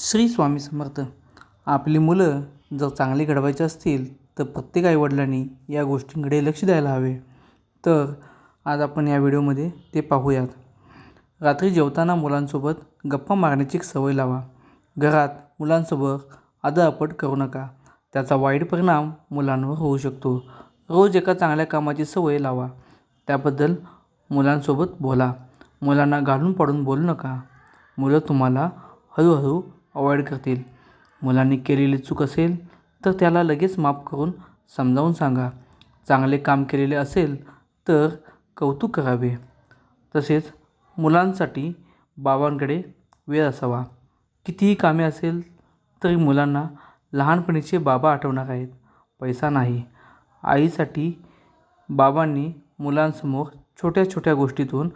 श्री स्वामी समर्थ. आपली मुलं जर चांगली घडवायची असतील तर प्रत्येक आईवडिलांनी या गोष्टींकडे लक्ष द्यायला हवे. तर आज आपण या व्हिडिओमध्ये ते पाहूयात. रात्री जेवताना मुलांसोबत गप्पा मारण्याची एक सवय लावा. घरात मुलांसोबत आदळआपट करू नका. त्याचा वाईट परिणाम मुलांवर होऊ शकतो. रोज एका चांगल्या कामाची सवय लावा. त्याबद्दल मुलांसोबत बोला. मुलांना घालून पाडून बोलू नका. मुलं तुम्हाला हळूहळू अवॉइड करतील. मुलांनी केलेली चूक असेल तर त्याला लगेच माफ करून समजावून सांगा. चांगले काम केलेले असेल तर कौतुक करावे. तसेच मुलांसाठी बाबांकडे वेळ असावा. कितीही कामे असेल तरी मुलांना लहानपणीचे बाबा आठवणार आहेत. पैसा नाही. आईसाठी बाबांनी मुलांसमोर छोट्या छोट्या गोष्टीतून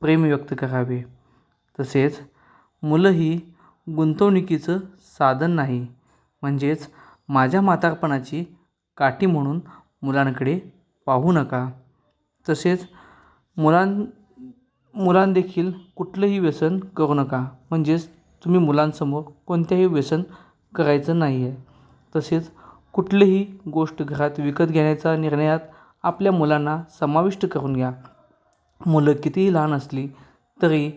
प्रेम व्यक्त करावे. तसेच मुलंही गुंतवणुकीचं साधन नाही. म्हणजेच माझ्या म्हातारपणाची काठी म्हणून मुलांकडे पाहू नका. तसेच मुलां मुलांदेखील कुठलंही व्यसन करू नका. म्हणजेच तुम्ही मुलांसमोर कोणत्याही व्यसन करायचं नाही आहे तसेच कुठलीही गोष्ट घरात विकत घेण्याचा निर्णयात आपल्या मुलांना समाविष्ट करून घ्या. मुलं कितीही लहान असली तरी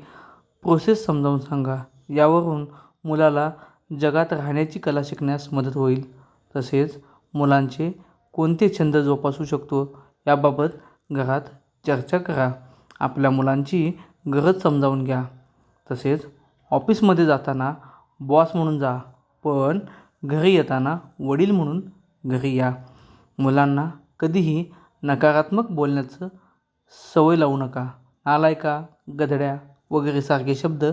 प्रोसेस समजावून सांगा. यावरून मुलाला जगात राहण्याची कला शिकण्यास मदत होईल. तसेच मुलांचे कोणते छंद जोपासू शकतो याबाबत घरात चर्चा करा. आपल्या मुलांची गरज समजावून घ्या. तसेच ऑफिसमध्ये जाताना बॉस म्हणून जा पण घरी येताना वडील म्हणून घरी या. मुलांना कधीही नकारात्मक बोलण्याचं सवय लावू नका. नालायका गधड्या वगैरे सारखे शब्द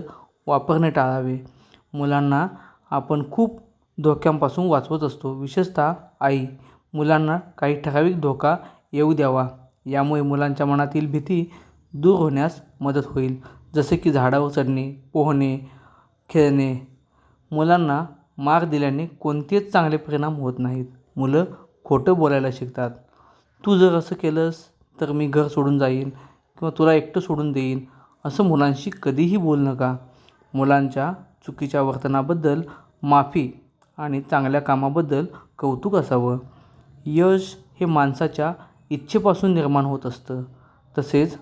वापरणे टाळावे. मुलांना आपण खूप धोक्यांपासून वाचवत असतो. विशेषतः आई. मुलांना काही ठराविक धोका येऊ द्यावा. यामुळे मुलांच्या मनातील भीती दूर होण्यास मदत होईल. जसे की झाडावर चढणे पोहणे खेळणे. मुलांना मार दिल्याने कोणतेच चांगले परिणाम होत नाहीत. मुलं खोटं बोलायला शिकतात. तू जर असं केलंस तर मी घर सोडून जाईन किंवा तुला एकटं सोडून देईन असं मुलांशी कधीही बोलू नका. मुलांच्या चुकीच्या वर्तनाबद्दल माफी आणि चांगल्या कामाबद्दल कौतुक असावं. यश हे माणसाच्या इच्छेपासून निर्माण होत असतं. तसेच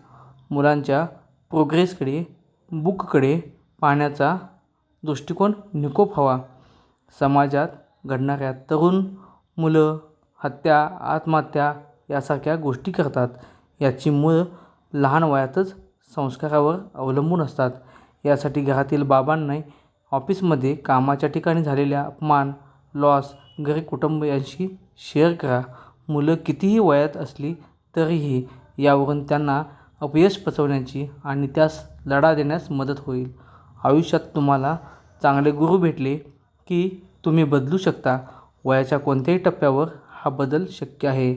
मुलांच्या प्रोग्रेसकडे बुककडे पाहण्याचा दृष्टिकोन निकोप हवा. समाजात घडणाऱ्या तरुण मुलं हत्या आत्महत्या यासारख्या गोष्टी करतात. याची मुळं लहान वयातच संस्कारावर अवलंबून असतात. यासाठी घरातील बाबांनी ऑफिसमध्ये कामाच्या ठिकाणी झालेल्या अपमान लॉस घरी कुटुंबियांशी शेअर करा. मुलं कितीही वयात असली तरीही यावरून त्यांना अपयश पचवण्याची आणि त्यास लढा देण्यास मदत होईल. आयुष्यात तुम्हाला चांगले गुरु भेटले की तुम्ही बदलू शकता. वयाच्या कोणत्याही टप्प्यावर हा बदल शक्य आहे.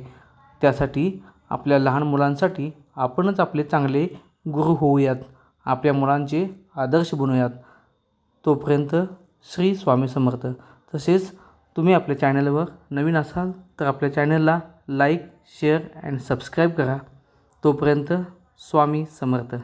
त्यासाठी आपल्या लहान मुलांसाठी आपणच आपले चांगले गुरु होऊयात. आपल्या मुलांचे आदर्श बनूयात. तोपर्यंत श्री स्वामी समर्थ. तसेच तुम्ही आपल्या चॅनलवर नवीन असाल तर आपल्या चॅनलला लाईक शेअर अँड सबस्क्राईब करा. तोपर्यंत स्वामी समर्थ.